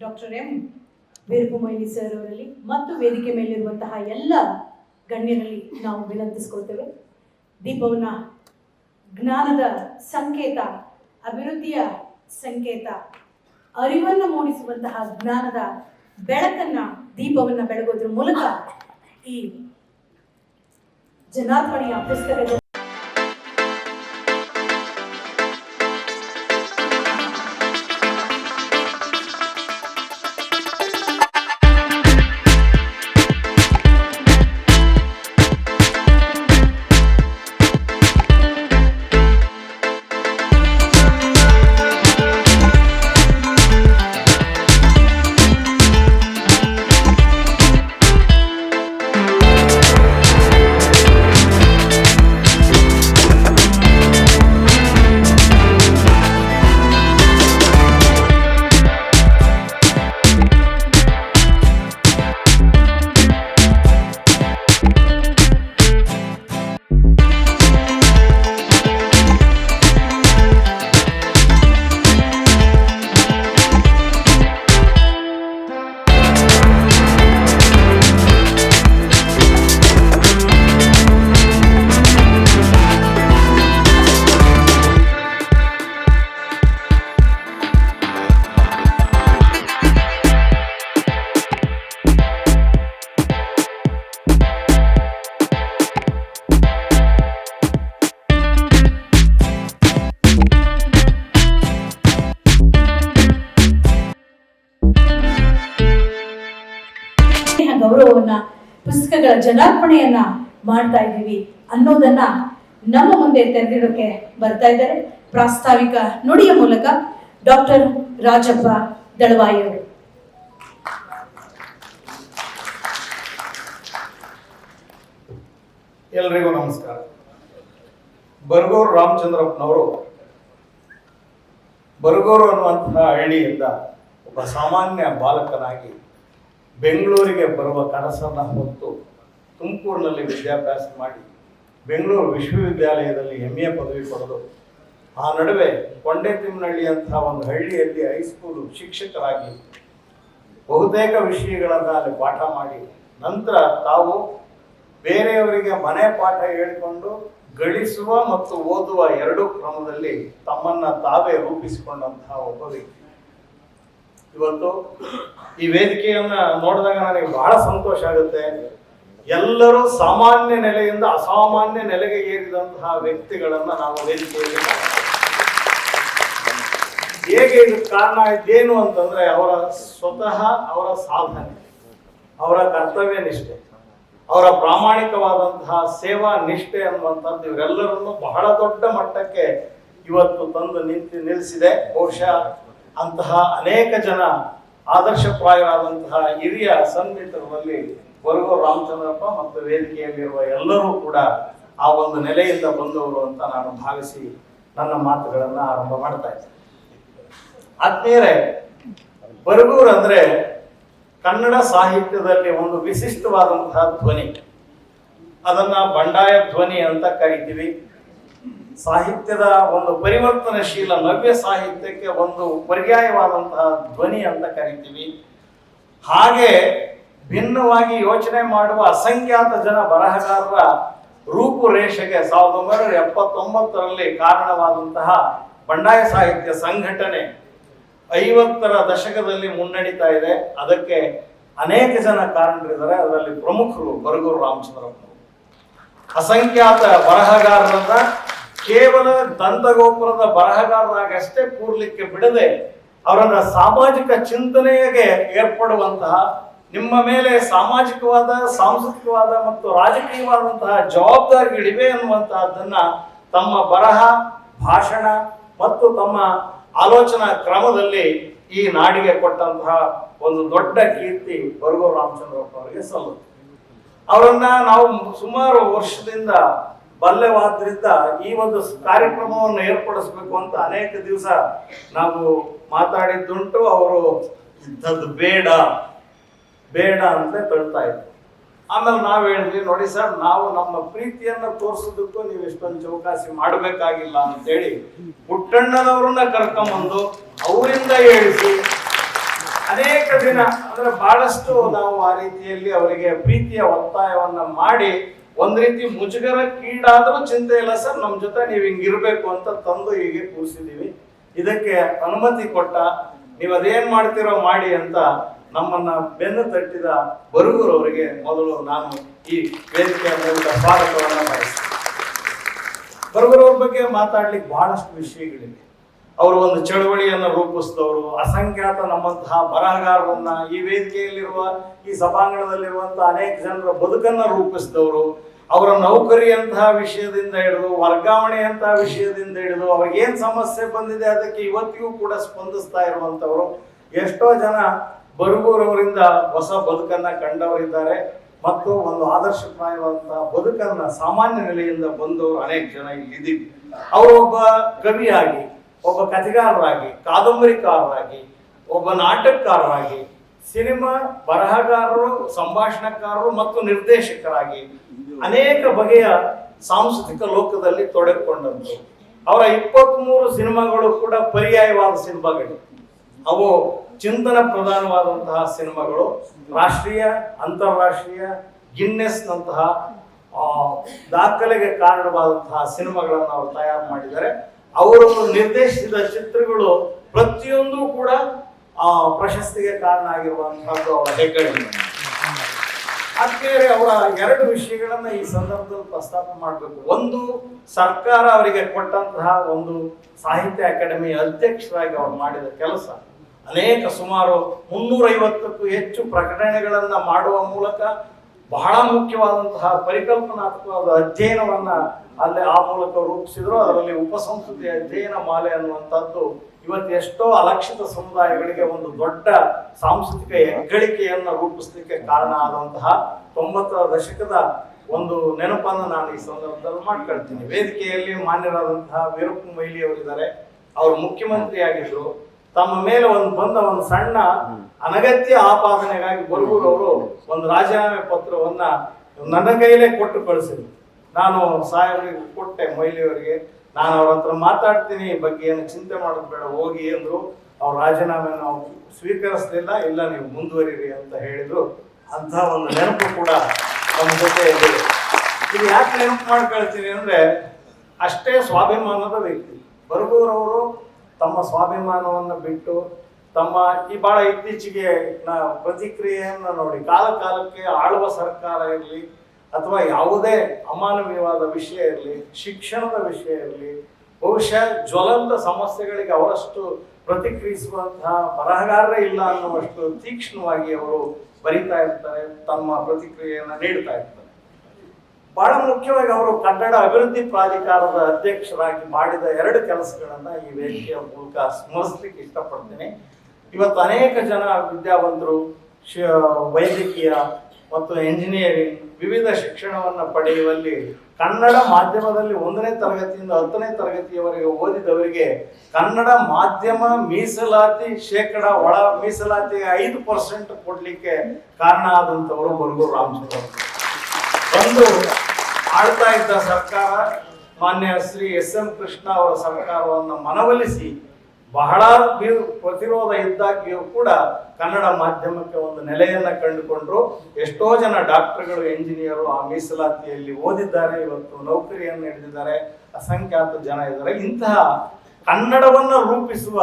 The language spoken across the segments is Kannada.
ಡಾಕ್ಟರ್ ಎಂ ವೀರಭೂಮೈಲಿ ಸರ್ ಅವರಲ್ಲಿ ಮತ್ತು ವೇದಿಕೆ ಮೇಲಿರುವಂತಹ ಎಲ್ಲ ಗಣ್ಯರಲ್ಲಿ ನಾವು ವಿನಂತಿಸ್ಕೊಳ್ತೇವೆ. ದೀಪವನ್ನ ಜ್ಞಾನದ ಸಂಕೇತ, ಅಭಿವೃದ್ಧಿಯ ಸಂಕೇತ, ಅರಿವನ್ನು ಮೂಡಿಸುವಂತಹ ಜ್ಞಾನದ ಬೆಳಕನ್ನ, ದೀಪವನ್ನ ಬೆಳಗೋದ್ರ ಮೂಲಕ ಈ ಜನಾರ್ಪಣೆಯ ಪುಸ್ತಕದ ಜನಾರ್ಪಣೆಯನ್ನ ಮಾಡ್ತಾ ಇದ್ದೀವಿ ಅನ್ನೋದನ್ನ ನಮ್ಮ ಮುಂದೆ ತೆರೆದಿಡೋಕೆ ಬರ್ತಾ ಇದ್ದಾರೆ. ಪ್ರಾಸ್ತಾವಿಕ ನುಡಿಯ ಮೂಲಕ ಡಾಕ್ಟರ್ ರಾಜಪ್ಪ ದಳವಾಯಿ ಅವರು. ಎಲ್ರಿಗೂ ನಮಸ್ಕಾರ. ಬರಗೂರು ರಾಮಚಂದ್ರಪ್ಪನವರು ಬರಗೂರು ಅನ್ನುವಂತಹ ಹಳ್ಳಿಯಿಂದ ಒಬ್ಬ ಸಾಮಾನ್ಯ ಬಾಲಕನಾಗಿ ಬೆಂಗಳೂರಿಗೆ ಬರುವ ಕನಸನ್ನು ಹೊತ್ತು ತುಮಕೂರಿನಲ್ಲಿ ವಿದ್ಯಾಭ್ಯಾಸ ಮಾಡಿ ಬೆಂಗಳೂರು ವಿಶ್ವವಿದ್ಯಾಲಯದಲ್ಲಿ ಎಂ ಎ ಪದವಿ ಪಡೆದು, ಆ ನಡುವೆ ಕೊಂಡೆತಿಮ್ಮನಹಳ್ಳಿಯಂತಹ ಒಂದು ಹಳ್ಳಿಯಲ್ಲಿ ಹೈಸ್ಕೂಲು ಶಿಕ್ಷಕರಾಗಿ ಬಹುತೇಕ ವಿಷಯಗಳನ್ನು ಅಲ್ಲಿ ಪಾಠ ಮಾಡಿ, ನಂತರ ತಾವು ಬೇರೆಯವರಿಗೆ ಮನೆ ಪಾಠ ಹೇಳಿಕೊಂಡು ಗಳಿಸುವ ಮತ್ತು ಓದುವ ಎರಡೂ ಕ್ರಮದಲ್ಲಿ ತಮ್ಮನ್ನ ತಾವೇ ರೂಪಿಸಿಕೊಂಡಂತಹ ಒಬ್ಬ ವ್ಯಕ್ತಿ. ಇವತ್ತು ಈ ವೇದಿಕೆಯನ್ನ ನೋಡಿದಾಗ ನನಗೆ ಬಹಳ ಸಂತೋಷ ಆಗುತ್ತೆ. ಎಲ್ಲರೂ ಸಾಮಾನ್ಯ ನೆಲೆಯಿಂದ ಅಸಾಮಾನ್ಯ ನೆಲೆಗೆ ಏರಿದಂತಹ ವ್ಯಕ್ತಿಗಳನ್ನ ನಾವು ವೇದಿಕೆಯಲ್ಲಿ. ಹೇಗೆ ಇದಕ್ಕೆ ಕಾರಣ ಇದೇನು ಅಂತಂದ್ರೆ ಅವರ ಸ್ವತಃ ಅವರ ಸಾಧನೆ, ಅವರ ಕರ್ತವ್ಯ ನಿಷ್ಠೆ, ಅವರ ಪ್ರಾಮಾಣಿಕವಾದಂತಹ ಸೇವಾ ನಿಷ್ಠೆ ಅನ್ನುವಂಥದ್ದು ಇವರೆಲ್ಲರನ್ನು ಬಹಳ ದೊಡ್ಡ ಮಟ್ಟಕ್ಕೆ ಇವತ್ತು ತಂದು ನಿಂತು ನಿಲ್ಲಿಸಿದೆ ಬಹುಶಃ ಅಂತಹ ಅನೇಕ ಜನ ಆದರ್ಶಪ್ರಾಯರಾದಂತಹ ಹಿರಿಯ ಸನ್ಮಿತರಲ್ಲಿ ಬರಗೋ ರಾಮಚಂದ್ರಪ್ಪ ಮತ್ತು ವೇದಿಕೆಯಲ್ಲಿರುವ ಎಲ್ಲರೂ ಕೂಡ ಆ ಒಂದು ನೆಲೆಯಿಂದ ಬಂದವರು ಅಂತ ನಾನು ಭಾವಿಸಿ ನನ್ನ ಮಾತುಗಳನ್ನು ಆರಂಭ ಮಾಡ್ತಾ ಇದ್ದೆ ಆತ್ಮೀಯರೇ ಬರಗೂರು ಅಂದ್ರೆ ಕನ್ನಡ ಸಾಹಿತ್ಯದಲ್ಲಿ ಒಂದು ವಿಶಿಷ್ಟವಾದಂತಹ ಧ್ವನಿ. ಅದನ್ನ ಬಂಡಾಯ ಧ್ವನಿ ಅಂತ ಕರಿತೀವಿ. ಸಾಹಿತ್ಯದ ಒಂದು ಪರಿವರ್ತನಶೀಲ ನವ್ಯ ಸಾಹಿತ್ಯಕ್ಕೆ ಒಂದು ಪರ್ಯಾಯವಾದಂತಹ ಧ್ವನಿ ಅಂತ ಕರಿತೀವಿ. ಹಾಗೆ ಭಿನ್ನವಾಗಿ ಯೋಚನೆ ಮಾಡುವ ಅಸಂಖ್ಯಾತ ಜನ ಬರಹಗಾರರ ರೂಪುರೇಷೆಗೆ ಸಾವಿರದ ಒಂಬೈನೂರ ಎಪ್ಪತ್ತೊಂಬತ್ತರಲ್ಲಿ ಕಾರಣವಾದಂತಹ ಬಂಡಾಯ ಸಾಹಿತ್ಯ ಸಂಘಟನೆ ಐವತ್ತರ ದಶಕದಲ್ಲಿ ಮುನ್ನಡೀತಾ ಇದೆ. ಅದಕ್ಕೆ ಅನೇಕ ಜನ ಕಾರಣರಿದ್ದಾರೆ. ಅದರಲ್ಲಿ ಪ್ರಮುಖರು ಬರಗೂರು ರಾಮಚಂದ್ರಪ್ಪ ಅಸಂಖ್ಯಾತ ಬರಹಗಾರರನ್ನ ಕೇವಲ ದಂತಗೋಪುರದ ಬರಹಗಾರರಾಗಷ್ಟೇ ಕೂರ್ಲಿಕ್ಕೆ ಬಿಡದೆ ಅವರನ್ನ ಸಾಮಾಜಿಕ ಚಿಂತನೆಗೆ ಏರ್ಪಡುವಂತಹ ನಿಮ್ಮ ಮೇಲೆ ಸಾಮಾಜಿಕವಾದ, ಸಾಂಸ್ಕೃತಿಕವಾದ ಮತ್ತು ರಾಜಕೀಯವಾದಂತಹ ಜವಾಬ್ದಾರಿಗಳಿವೆ ಅನ್ನುವಂತಹದ್ದನ್ನ ತಮ್ಮ ಬರಹ, ಭಾಷಣ ಮತ್ತು ತಮ್ಮ ಆಲೋಚನಾ ಕ್ರಮದಲ್ಲಿ ಈ ನಾಡಿಗೆ ಕೊಟ್ಟಂತಹ ಒಂದು ದೊಡ್ಡ ಕೀರ್ತಿ ಬರುವ ರಾಮಚಂದ್ರಪ್ಪ ಅವರಿಗೆ ಸಲ್ಲುತ್ತೆ. ಅವರನ್ನ ನಾವು ಸುಮಾರು ವರ್ಷದಿಂದ ಬಲ್ಲೆವಾದ್ರಿಂದ ಈ ಒಂದು ಕಾರ್ಯಕ್ರಮವನ್ನು ಏರ್ಪಡಿಸಬೇಕು ಅಂತ ಅನೇಕ ದಿವಸ ನಾವು ಮಾತಾಡಿದ್ದುಂಟು. ಅವರು ಇದ್ದದ್ದು ಬೇಡ. ಬೇಡ ಅಂತ ತಳ್ತಾ ಇದ್ರು. ಆಮೇಲೆ ನಾವು ಹೇಳಿದ್ವಿ, ನೋಡಿ ಸರ್, ನಾವು ನಮ್ಮ ಪ್ರೀತಿಯನ್ನ ತೋರಿಸೋದಕ್ಕೂ ನೀವು ಇಷ್ಟೊಂದು ಚೌಕಾಸಿ ಮಾಡಬೇಕಾಗಿಲ್ಲ ಅಂತೇಳಿ ಪುಟ್ಟಣ್ಣನವ್ರನ್ನ ಕರ್ಕೊಂಬಂದು ಅವರಿಂದ ಹೇಳಿಸಿ. ಅನೇಕ ದಿನ, ಅಂದ್ರೆ ಬಹಳಷ್ಟು ನಾವು ಆ ರೀತಿಯಲ್ಲಿ ಅವರಿಗೆ ಪ್ರೀತಿಯ ಒತ್ತಾಯವನ್ನ ಮಾಡಿ ಒಂದ್ ರೀತಿ ಮುಜುಗರಕ್ಕೀಡಾದ್ರೂ ಚಿಂತೆ ಇಲ್ಲ, ಸರ್, ನಮ್ ಜೊತೆ ನೀವು ಹಿಂಗಿರ್ಬೇಕು ಅಂತ ತಂದು ಹೀಗೆ ಕೂರಿಸಿದೀವಿ. ಇದಕ್ಕೆ ಅನುಮತಿ ಕೊಟ್ಟ, ನೀವು ಅದೇನ್ ಮಾಡ್ತಿರೋ ಮಾಡಿ ಅಂತ ನಮ್ಮನ್ನ ಬೆನ್ನು ತಟ್ಟಿದ ಬರುಗುರು ಅವರಿಗೆ ಮೊದಲು ನಾನು ಈ ವೇದಿಕೆಯ ಮೂಲಕ ಸ್ವಾಗತವನ್ನ ಬಯಸ್ತೇನೆ. ಬರುಗರವ್ರ ಬಗ್ಗೆ ಮಾತಾಡ್ಲಿಕ್ಕೆ ಬಹಳಷ್ಟು ವಿಷಯಗಳಿವೆ. ಅವರು ಒಂದು ಚಳುವಳಿಯನ್ನು ರೂಪಿಸಿದವರು, ಅಸಂಖ್ಯಾತ ನಮ್ಮಂತಹ ಬರಹಗಾರರನ್ನ ಈ ವೇದಿಕೆಯಲ್ಲಿರುವ, ಈ ಸಭಾಂಗಣದಲ್ಲಿರುವಂತಹ ಅನೇಕ ಜನರ ಬದುಕನ್ನ ರೂಪಿಸಿದವರು, ಅವರ ನೌಕರಿಯಂತಹ ವಿಷಯದಿಂದ ಹಿಡಿದು ವರ್ಗಾವಣೆಯಂತಹ ವಿಷಯದಿಂದ ಹಿಡಿದು, ಅವ್ರಿಗೇನ್ ಸಮಸ್ಯೆ ಬಂದಿದೆ ಅದಕ್ಕೆ ಇವತ್ತಿಗೂ ಕೂಡ ಸ್ಪಂದಿಸ್ತಾ ಇರುವಂತವರು ಎಷ್ಟೋ ಜನ ಬರುಗೂರವರಿಂದ ಹೊಸ ಬದುಕನ್ನ ಕಂಡವರಿದ್ದಾರೆ ಮತ್ತು ಒಂದು ಆದರ್ಶಪ್ರಾಯವಾದಂತಹ ಬದುಕನ್ನ ಸಾಮಾನ್ಯ ನೆಲೆಯಿಂದ ಬಂದವರು ಅನೇಕ ಜನ ಇಲ್ಲಿದ್ದೀವಿ ಅವರು ಒಬ್ಬ ಕವಿಯಾಗಿ, ಒಬ್ಬ ಕಥೆಗಾರರಾಗಿ, ಕಾದಂಬರಿಕಾರರಾಗಿ, ಒಬ್ಬ ನಾಟಕಕಾರರಾಗಿ, ಸಿನಿಮಾ ಬರಹಗಾರರು, ಸಂಭಾಷಣಕಾರರು ಮತ್ತು ನಿರ್ದೇಶಕರಾಗಿ ಅನೇಕ ಬಗೆಯ ಸಾಂಸ್ಕೃತಿಕ ಲೋಕದಲ್ಲಿ ತೊಡಗಿಕೊಂಡಂತು ಅವರ ಇಪ್ಪತ್ಮೂರು ಸಿನಿಮಾಗಳು ಕೂಡ ಪರ್ಯಾಯವಾದ ಸಿನಿಮಾಗಳು. ಅವು ಚಿಂತನ ಪ್ರಧಾನವಾದಂತಹ ಸಿನಿಮಾಗಳು. ರಾಷ್ಟ್ರೀಯ, ಅಂತಾರಾಷ್ಟ್ರೀಯ, ಗಿನ್ನೆಸ್ನಂತಹ ದಾಖಲೆಗೆ ಕಾರಣವಾದಂತಹ ಸಿನಿಮಾಗಳನ್ನು ಅವರು ತಯಾರು ಮಾಡಿದ್ದಾರೆ. ಅವರನ್ನು ನಿರ್ದೇಶಿಸಿದ ಚಿತ್ರಗಳು ಪ್ರತಿಯೊಂದು ಕೂಡ ಪ್ರಶಸ್ತಿಗೆ ಕಾರಣ ಆಗಿರುವಂತಹದ್ದು ಅವರ ಹೆಗ್ಗಳಿಕೆ ಆದ್ಮೇಲೆ ಅವರ ಎರಡು ವಿಷಯಗಳನ್ನ ಈ ಸಂದರ್ಭದಲ್ಲಿ ಪ್ರಸ್ತಾಪ ಮಾಡಬೇಕು. ಒಂದು, ಸರ್ಕಾರ ಅವರಿಗೆ ಕೊಟ್ಟಂತಹ ಒಂದು ಸಾಹಿತ್ಯ ಅಕಾಡೆಮಿ ಅಧ್ಯಕ್ಷರಾಗಿ ಅವರು ಮಾಡಿದ ಕೆಲಸ. ಅನೇಕ ಸುಮಾರು ಮುನ್ನೂರೈವತ್ತಕ್ಕೂ ಹೆಚ್ಚು ಪ್ರಕಟಣೆಗಳನ್ನು ಮಾಡುವ ಮೂಲಕ ಬಹಳ ಮುಖ್ಯವಾದಂತಹ ಪರಿಕಲ್ಪನಾತ್ಮಕವಾದ ಅಧ್ಯಯನವನ್ನ ಅಲ್ಲಿ ಆ ಮೂಲಕ ರೂಪಿಸಿದ್ರು. ಅದರಲ್ಲಿ ಉಪಸಂಸ್ಕೃತಿ ಅಧ್ಯಯನ ಮಾಲೆ ಅನ್ನುವಂಥದ್ದು ಇವತ್ತು ಎಷ್ಟೋ ಅಲಕ್ಷಿತ ಸಮುದಾಯಗಳಿಗೆ ಒಂದು ದೊಡ್ಡ ಸಾಂಸ್ಕೃತಿಕ ಹೆಗ್ಗಳಿಕೆಯನ್ನು ರೂಪಿಸಲಿಕ್ಕೆ ಕಾರಣ ಆದಂತಹ ತೊಂಬತ್ತರ ದಶಕದ ಒಂದು ನೆನಪನ್ನು ನಾನು ಈ ಸಂದರ್ಭದಲ್ಲಿ ಮಾಡ್ಕೊಳ್ತೀನಿ. ವೇದಿಕೆಯಲ್ಲಿ ಮಾನ್ಯರಾದಂತಹ ವೀರಪ್ಪ ಮೊಯ್ಲಿ ಅವರಿದ್ದಾರೆ ಅವರು ಮುಖ್ಯಮಂತ್ರಿ ಆಗಿದ್ರು ತಮ್ಮ ಮೇಲೆ ಒಂದು ಬಂದ ಒಂದು ಸಣ್ಣ ಅನಗತ್ಯ ಆಪಾದನೆಗಾಗಿ ಬರಗೂರು ಅವರು ಒಂದು ರಾಜೀನಾಮೆ ಪತ್ರವನ್ನ ನನ್ನ ಕೈಲೇ ಕೊಟ್ಟು ಕಳಿಸಿದ್ರು. ನಾನು ಸಾಹೇಬರಿಗೆ ಕೊಟ್ಟೆ ಮೊಯ್ಲಿಯವರಿಗೆ ನಾನು ಅವ್ರ ಹತ್ರ ಮಾತಾಡ್ತೀನಿ ಈ ಬಗ್ಗೆ ಏನು ಚಿಂತೆ ಮಾಡೋದು ಬೇಡ ಹೋಗಿ ಅಂದ್ರು. ಅವ್ರ ರಾಜೀನಾಮೆ ನಾವು ಸ್ವೀಕರಿಸಲಿಲ್ಲ ಇಲ್ಲ ನೀವು ಮುಂದುವರಿರಿ ಅಂತ ಹೇಳಿದ್ರು. ಅಂತ ಒಂದು ನೆನಪು ಕೂಡ ನಮ್ಮ ಜೊತೆ ಇದೆ. ಇದು ಯಾಕೆ ನೆನಪು ಮಾಡ್ಕೊಳ್ತೀನಿ ಅಂದ್ರೆ ಅಷ್ಟೇ ಸ್ವಾಭಿಮಾನದ ವ್ಯಕ್ತಿ. ಬರಗೂರವರು ತಮ್ಮ ಸ್ವಾಭಿಮಾನವನ್ನು ಬಿಟ್ಟು ತಮ್ಮ ಈ ಬಹಳ ಇತ್ತೀಚೆಗೆ ಪ್ರತಿಕ್ರಿಯೆಯನ್ನು ನೋಡಿ ಕಾಲ ಕಾಲಕ್ಕೆ ಆಳುವ ಸರ್ಕಾರ ಇರಲಿ ಅಥವಾ ಯಾವುದೇ ಅಮಾನವೀಯವಾದ ವಿಷಯ ಇರಲಿ, ಶಿಕ್ಷಣದ ವಿಷಯ ಇರಲಿ, ಬಹುಶಃ ಜ್ವಲಂತ ಸಮಸ್ಯೆಗಳಿಗೆ ಅವರಷ್ಟು ಪ್ರತಿಕ್ರಿಯಿಸುವಂತಹ ಬರಹಗಾರರೇ ಇಲ್ಲ ಅನ್ನುವಷ್ಟು ತೀಕ್ಷ್ಣವಾಗಿ ಅವರು ಬರಿತಾ ಇರ್ತಾರೆ, ತಮ್ಮ ಪ್ರತಿಕ್ರಿಯೆಯನ್ನು ನೀಡ್ತಾ ಇರ್ತಾರೆ. ಬಹಳ ಮುಖ್ಯವಾಗಿ ಅವರು ಕನ್ನಡ ಅಭಿವೃದ್ಧಿ ಪ್ರಾಧಿಕಾರದ ಅಧ್ಯಕ್ಷರಾಗಿ ಮಾಡಿದ ಎರಡು ಕೆಲಸಗಳನ್ನ ಈ ವೇದಿಕೆಯ ಮೂಲಕ ಸ್ಮರಿಸಲಿಕ್ಕೆ ಇಷ್ಟಪಡ್ತೀನಿ ಇವತ್ತು ಅನೇಕ ಜನ ವಿದ್ಯಾವಂತರು, ಶ- ವೈದ್ಯಕೀಯ ಮತ್ತು ಎಂಜಿನಿಯರಿಂಗ್ ವಿವಿಧ ಶಿಕ್ಷಣವನ್ನು ಪಡೆಯುವಲ್ಲಿ ಕನ್ನಡ ಮಾಧ್ಯಮದಲ್ಲಿ ಒಂದನೇ ತರಗತಿಯಿಂದ ಹತ್ತನೇ ತರಗತಿಯವರೆಗೆ ಓದಿದವರಿಗೆ ಕನ್ನಡ ಮಾಧ್ಯಮ ಮೀಸಲಾತಿ ಶೇಕಡ ಒಳ ಮೀಸಲಾತಿ ಐದು ಪರ್ಸೆಂಟ್ ಕೊಡಲಿಕ್ಕೆ ಕಾರಣ ಆದಂಥವರು ಬರಗೂರು ರಾಮಚಂದ್ರ. ಒಂದು ಆಳ್ತಾ ಇದ್ದ ಸರ್ಕಾರ, ಮಾನ್ಯ ಶ್ರೀ ಎಸ್ ಎಂ ಕೃಷ್ಣ ಅವರ ಸರ್ಕಾರವನ್ನು ಮನವೊಲಿಸಿ ಬಹಳ ಪ್ರತಿರೋಧ ಇದ್ದಾಗಿಯೂ ಕೂಡ ಕನ್ನಡ ಮಾಧ್ಯಮಕ್ಕೆ ಒಂದು ನೆಲೆಯನ್ನು ಕಂಡುಕೊಂಡ್ರು. ಎಷ್ಟೋ ಜನ ಡಾಕ್ಟರ್ಗಳು ಎಂಜಿನಿಯರು ಆ ಮೀಸಲಾತಿಯಲ್ಲಿ ಓದಿದ್ದಾರೆ, ಇವತ್ತು ನೌಕರಿಯನ್ನು ಹಿಡಿದಿದ್ದಾರೆ. ಅಸಂಖ್ಯಾತ ಜನ ಇದ್ದಾರೆ. ಇಂತಹ ಕನ್ನಡವನ್ನು ರೂಪಿಸುವ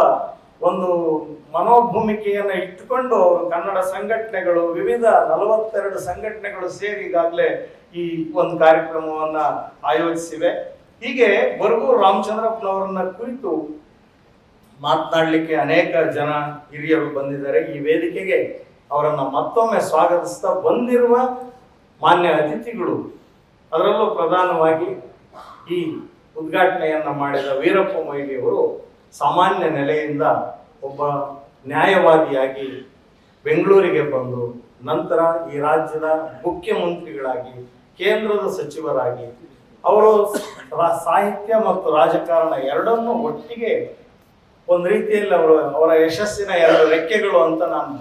ಒಂದು ಮನೋಭೂಮಿಕೆಯನ್ನ ಇಟ್ಟುಕೊಂಡು ಅವರು ಕನ್ನಡ ಸಂಘಟನೆಗಳು, ವಿವಿಧ ನಲವತ್ತೆರಡು ಸಂಘಟನೆಗಳು ಸೇರಿ ಈಗಾಗಲೇ ಈ ಒಂದು ಕಾರ್ಯಕ್ರಮವನ್ನ ಆಯೋಜಿಸಿವೆ. ಹೀಗೆ ಬರಗೂರು ರಾಮಚಂದ್ರಪ್ಪನವರನ್ನ ಕುರಿತು ಮಾತನಾಡಲಿಕ್ಕೆ ಅನೇಕ ಜನ ಹಿರಿಯರು ಬಂದಿದ್ದಾರೆ. ಈ ವೇದಿಕೆಗೆ ಅವರನ್ನು ಮತ್ತೊಮ್ಮೆ ಸ್ವಾಗತಿಸ್ತಾ ಬಂದಿರುವ ಮಾನ್ಯ ಅತಿಥಿಗಳು, ಅದರಲ್ಲೂ ಪ್ರಧಾನವಾಗಿ ಈ ಉದ್ಘಾಟನೆಯನ್ನ ಮಾಡಿದ ವೀರಪ್ಪ ಮೊಯ್ಲಿಯವರು ಸಾಮಾನ್ಯ ನೆಲೆಯಿಂದ ಒಬ್ಬ ನ್ಯಾಯವಾದಿಯಾಗಿ ಬೆಂಗಳೂರಿಗೆ ಬಂದು ನಂತರ ಈ ರಾಜ್ಯದ ಮುಖ್ಯಮಂತ್ರಿಗಳಾಗಿ, ಕೇಂದ್ರದ ಸಚಿವರಾಗಿ, ಅವರು ಸಾಹಿತ್ಯ ಮತ್ತು ರಾಜಕಾರಣ ಎರಡನ್ನೂ ಒಟ್ಟಿಗೆ ಒಂದು ರೀತಿಯಲ್ಲಿ ಅವರು, ಅವರ ಯಶಸ್ಸಿನ ಎರಡು ರೆಕ್ಕೆಗಳು ಅಂತ ನಾನು.